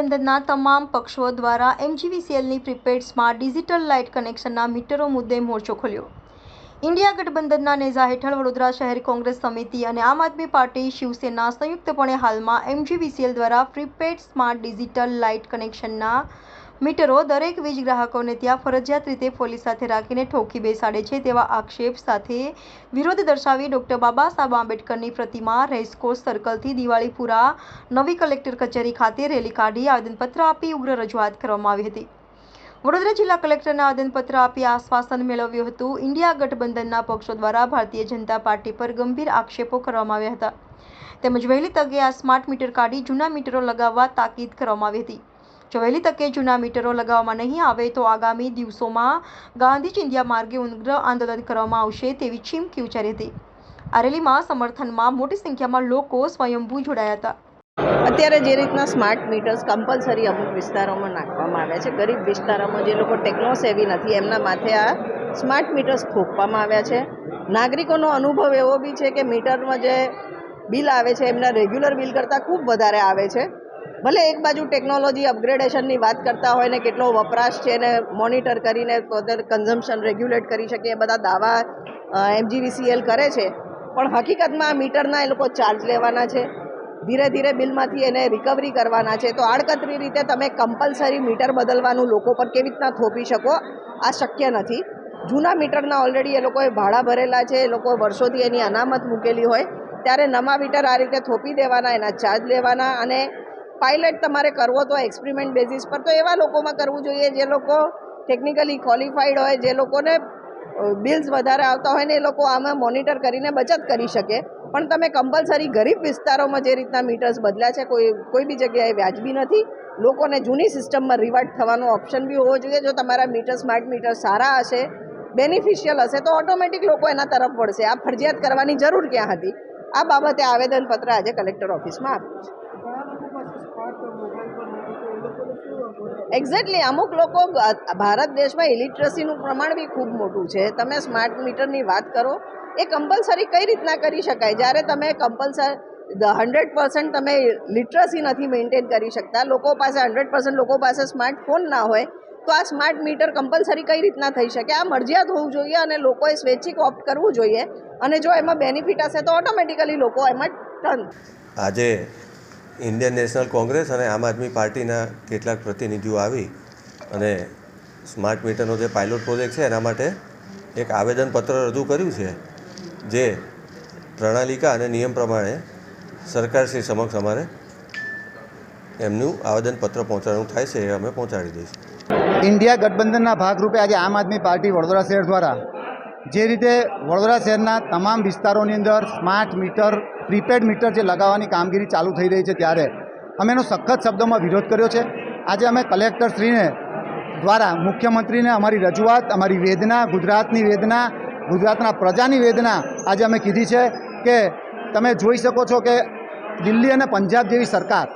ગઠબંધનના તમામ પક્ષો દ્વારા એમજીવીસીએલની પ્રીપેડ સ્માર્ટ ડિજિટલ લાઇટ કનેક્શનના મીટરો મુદ્દે મોરચો ખોલ્યો. ઇન્ડિયા ગઠબંધનના નેજા હેઠળ વડોદરા શહેર કોંગ્રેસ સમિતિ અને આમ આદમી પાર્ટી શિવસેના સંયુક્તપણે હાલમાં M G V C L દ્વારા પ્રીપેડ સ્માર્ટ ડિજિટલ લાઇટ કનેક્શનના મીટરો દરેક વીજ ગ્રાહકોને ત્યાં ફરજિયાત રીતે પોલીસ સાથે રાખીને ઠોકી બેસાડે છે તેવા આક્ષેપ સાથે વિરોધ દર્શાવી ડોક્ટર બાબા સાહેબ આંબેડકરની પ્રતિમા રેસકોર્સ સર્કલથી દિવાળીપુરા નવી કલેક્ટર કચેરી ખાતે રેલી કાઢી આવેદનપત્ર આપી ઉગ્ર રજૂઆત કરવામાં આવી હતી. વડોદરા જિલ્લા કલેક્ટરને આવેદનપત્ર આપી આશ્વાસન મેળવ્યું હતું. ઇન્ડિયા ગઠબંધનના પક્ષો દ્વારા ભારતીય જનતા પાર્ટી પર ગંભીર આક્ષેપો કરવામાં આવ્યા હતા. તેમજ વહેલી તકે આ સ્માર્ટ મીટર કાઢી જૂના મીટરો લગાવવા તાકીદ કરવામાં આવી હતી. જો વહેલી તકે જૂના મીટરો લગાવવામાં નહીં આવે તો આગામી દિવસોમાં ગાંધી ચિંધ્યા માર્ગે ઉગ્ર આંદોલન કરવામાં આવશે તેવી ચીમકી ઉચ્ચારી હતી. આ રેલીમાં સમર્થનમાં મોટી સંખ્યામાં લોકો સ્વયંભૂ જોડાયા હતા. અત્યારે જે રીતના સ્માર્ટ મીટર્સ કમ્પલસરી અમુક વિસ્તારોમાં નાખવામાં આવ્યા છે, ગરીબ વિસ્તારોમાં જે લોકો ટેકનો સેવી નથી, એમના માથે આ સ્માર્ટ મીટર્સ થોપવામાં આવ્યા છે. નાગરિકોનો અનુભવ એવો બી છે કે મીટરમાં જે બિલ આવે છે, એમના રેગ્યુલર બિલ કરતાં ખૂબ વધારે આવે છે. ભલે એક બાજુ ટેકનોલોજી અપગ્રેડેશનની વાત કરતા હોય ને કેટલો વપરાશ છે એને મોનિટર કરીને પોતે કન્ઝમ્પશન રેગ્યુલેટ કરી શકે એ બધા દાવા એમજીવીસીએલ કરે છે. પણ હકીકતમાં આ મીટરના એ લોકો ચાર્જ લેવાના છે. ધીરે ધીરે બિલમાંથી એને રિકવરી કરવાના છે. તો આડકતરી રીતે તમે કમ્પલસરી મીટર બદલવાનું લોકો પર કેવી રીતના થોપી શકો, આ શક્ય નથી. જૂના મીટરના ઓલરેડી એ લોકોએ ભાડા ભરેલા છે, એ લોકો વર્ષોથી એની અનામત મૂકેલી હોય. ત્યારે નવા મીટર આ રીતે થોપી દેવાના, એના ચાર્જ લેવાના અને પાયલટ તમારે કરવો તો એક્સપેરિમેન્ટ બેઝિસ પર. તો એવા લોકોમાં કરવું જોઈએ જે લોકો ટેકનિકલી ક્વોલિફાઈડ હોય, જે લોકોને બિલ્સ વધારે આવતા હોય ને એ લોકો આમાં મોનિટર કરીને બચત કરી શકે. પણ તમે કમ્પલસરી ગરીબ વિસ્તારોમાં જે રીતના મીટર્સ બદલ્યા છે, કોઈ કોઈ બી જગ્યાએ વ્યાજબી નથી. લોકોને જૂની સિસ્ટમમાં રિવર્ટ થવાનો ઓપ્શન બી હોવો જોઈએ. જો તમારા મીટર સ્માર્ટ મીટર સારા હશે બેનિફિશિયલ હશે, તો ઓટોમેટિક લોકો એના તરફ વળશે. આ ફરજિયાત કરવાની જરૂર ક્યાં હતી? આ બાબતે આવેદનપત્ર આજે કલેક્ટર ઓફિસમાં આપ્યું છે. એક્ઝેક્ટલી અમુક લોકો ભારત દેશમાં ઇલિટરસીનું પ્રમાણ બી ખૂબ મોટું છે. તમે સ્માર્ટ મીટરની વાત કરો, એ કમ્પલસરી કઈ રીતના કરી શકાય? જ્યારે તમે કમ્પલસરી હંડ્રેડ પર્સન્ટ તમે લિટરસી નથી મેન્ટેન કરી શકતા, લોકો પાસે હંડ્રેડ પર્સન્ટ લોકો પાસે સ્માર્ટફોન ના હોય, તો આ સ્માર્ટ મીટર કમ્પલસરી કઈ રીતના થઈ શકે? આ મરજિયાત હોવું જોઈએ અને લોકોએ સ્વૈચ્છિક ઓપ્ટ કરવું જોઈએ. અને જો એમાં બેનિફિટ હશે તો ઓટોમેટિકલી લોકો એમાં ટર્ન આજે ઇન્ડિયન નેશનલ કોંગ્રેસ અને આમ આદમી પાર્ટીના કેટલાક પ્રતિનિધિઓ આવી અને સ્માર્ટ મીટરનો જે પાયલોટ પ્રોજેક્ટ છે એના માટે એક આવેદનપત્ર રજૂ કર્યું છે, જે પ્રણાલિકા અને નિયમ પ્રમાણે સરકારશ્રી સમક્ષ અમારે એમનું આવેદનપત્ર પહોંચાડવાનું થાય છે એ અમે પહોંચાડી દઈશું. ઇન્ડિયા ગઠબંધનના ભાગરૂપે આજે આમ આદમી પાર્ટી વડોદરા શહેર દ્વારા જે રીતે વડોદરા શહેરના તમામ વિસ્તારોની અંદર સ્માર્ટ મીટર પ્રીપેડ મીટર જે લગાવવાની કામગીરી ચાલુ થઈ રહી છે ત્યારે અમે એનો સખત શબ્દોમાં વિરોધ કર્યો છે. આજે અમે કલેક્ટરશ્રીને દ્વારા મુખ્યમંત્રીને અમારી રજૂઆત, અમારી વેદના, ગુજરાતની વેદના, ગુજરાતના પ્રજાની વેદના આજે અમે કીધી છે કે તમે જોઈ શકો છો કે દિલ્હી અને પંજાબ જેવી સરકાર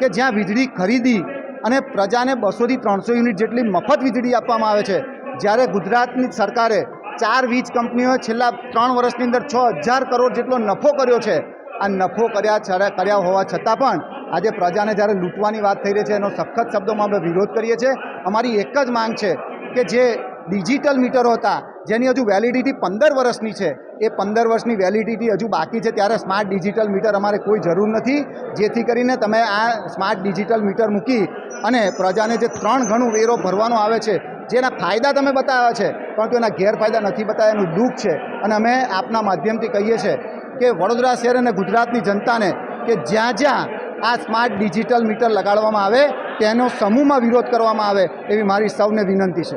કે જ્યાં વીજળી ખરીદી અને પ્રજાને બસોથી ત્રણસો યુનિટ જેટલી મફત વીજળી આપવામાં આવે છે. જ્યારે ગુજરાતની સરકારે ચાર વીજ કંપનીઓએ છેલ્લા ત્રણ વર્ષની અંદર છ હજાર કરોડ જેટલો નફો કર્યો છે. આ નફો કર્યા કર્યા હોવા છતાં પણ આજે પ્રજાને જ્યારે લૂંટવાની વાત થઈ રહી છે, એનો સખત શબ્દોમાં અમે વિરોધ કરીએ છીએ. અમારી એક જ માંગ છે કે જે ડિજિટલ મીટરો હતા, જેની હજુ વેલિડિટી પંદર વર્ષની છે, એ પંદર વર્ષની વેલિડિટી હજુ બાકી છે ત્યારે સ્માર્ટ ડિજિટલ મીટર અમારે કોઈ જરૂર નથી. જેથી કરીને તમે આ સ્માર્ટ ડિજિટલ મીટર મૂકી અને પ્રજાને જે ત્રણ ગણું વેરો ભરવાનો આવે છે જેના ફાયદા તમે બતાવ્યા છે, પરંતુ એના ગેરફાયદા નથી બતાવ્યા, એનું દુઃખ છે. અને અમે આપના માધ્યમથી કહીએ છીએ કે વડોદરા શહેર અને ગુજરાતની જનતાને કે જ્યાં જ્યાં આ સ્માર્ટ ડિજિટલ મીટર લગાડવામાં આવે, તેનો સમૂહમાં વિરોધ કરવામાં આવે, એવી મારી સૌને વિનંતી છે.